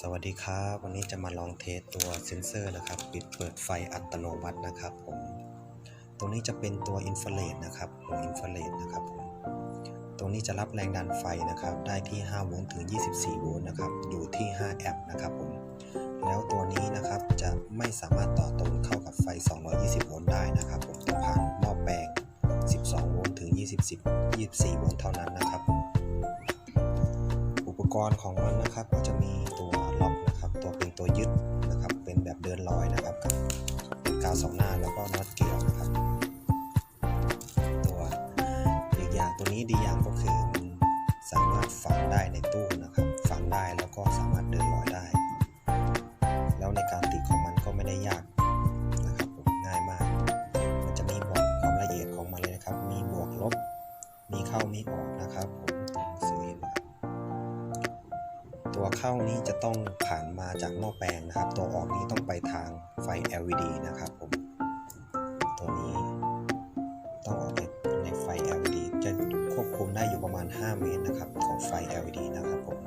สวัสดีครับ วันนี้จะมาลองเทสตัวเซนเซอร์นะครับ ปิดเปิดไฟอัตโนมัตินะครับผมตรงนี้จะเป็นตัวอินฟราเรดนะครับหัวอินฟราเรดนะครับผมตรงนี้จะรับแรงดันไฟนะครับ ได้ที่ 5 โวลต์ถึง 24 โวลต์นะครับ อยู่ที่ 5 แอมป์นะครับผมแล้วตัวนี้นะครับจะไม่สามารถต่อตรงเข้ากับไฟ 220 โวลต์ได้นะครับผมต้องผ่านหม้อแปลง 12 โวลต์ถึง 20 24 โวลต์เท่านั้นนะครับ อุปกรณ์ของมันนะครับก็จะมี ตัวเป็นตัวยึดนะครับ เป็นแบบเดินลอยนะครับกับกาวสองหน้าแล้วก็น็อตเกลียวนะครับ ตัวอีกอย่างตัวนี้ดีอย่างก็คือมันสามารถฝังได้ในตู้นะครับฝังได้แล้วก็สามารถเดินลอยได้ แล้วในการติดของมันก็ไม่ได้ยากนะครับผมง่ายมาก มันจะมีบอกความละเอียดของมันเลยนะครับ มีบวกลบ มีเข้ามีออก ตัวเข้านี้จะต้องผ่านมาจากหม้อแปลงนะครับ ตัวออกนี้ต้องไปทางไฟ LED นะครับผม ตัวนี้ต้องออกในในไฟ LED จะควบคุมได้อยู่ประมาณ 5 เมตรนะครับ ของไฟ LED นะครับผม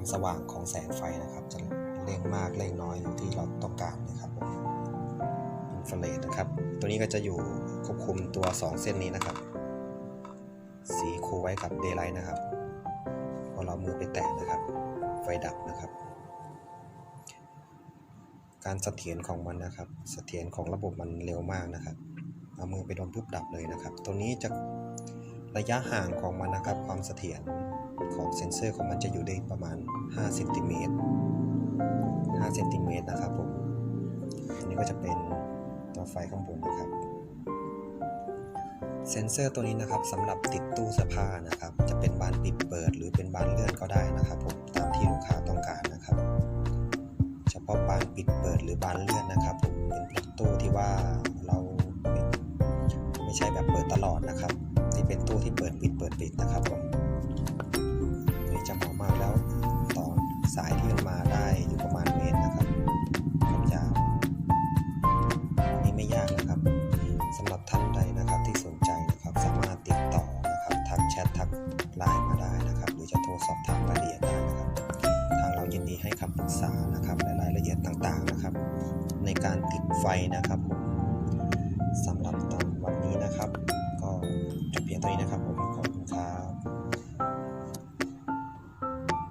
ความสว่างของแสงไฟนะครับ จะเร่งมากเร่งน้อยอยู่ที่เราต้องการนะครับอินฟราเรดนะครับ ตัวนี้ก็จะอยู่ควบคุมตัว 2 เส้นนี้นะครับ สีคูไว้กับเดย์ไลท์นะครับพอเรามือไปแตะนะครับ ไฟดับนะครับ การเสถียรของมันนะครับเสถียรของระบบมันเร็วมากนะครับเอามือไปโดนปุ๊บดับเลยนะครับ ตัวนี้จะระยะห่างของมันนะครับ ความเสถียรของเซ็นเซอร์ของมันจะอยู่ได้ประมาณ 5เซนติเมตร5เซนติเมตรนะครับผม อันนี้ก็จะเป็นตัวไฟข้างบนนะครับ เซ็นเซอร์ตัวนี้นะครับสำหรับติดตู้เสื้อผ้านะครับ จะเป็นบานปิดเปิด หรือเป็นบานเลื่อนก็ได้นะครับผมตามที่ลูกค้าต้องการนะครับ เฉพาะบานปิดเปิดหรือบานเลื่อนนะครับผมเป็นตู้ที่ว่าเราไม่ไม่ใช่แบบเปิดตลอดนะครับ ที่เป็นตู้ที่เปิดปิดเปิดปิดนะครับ สอบถามรายละเอียดได้นะครับ ทางเรายินดีให้คำปรึกษานะครับในรายละเอียดต่างๆนะครับ ในการติดไฟนะครับผมสำหรับตอนวันนี้นะครับ ก็จบเพียงเท่านี้นะครับ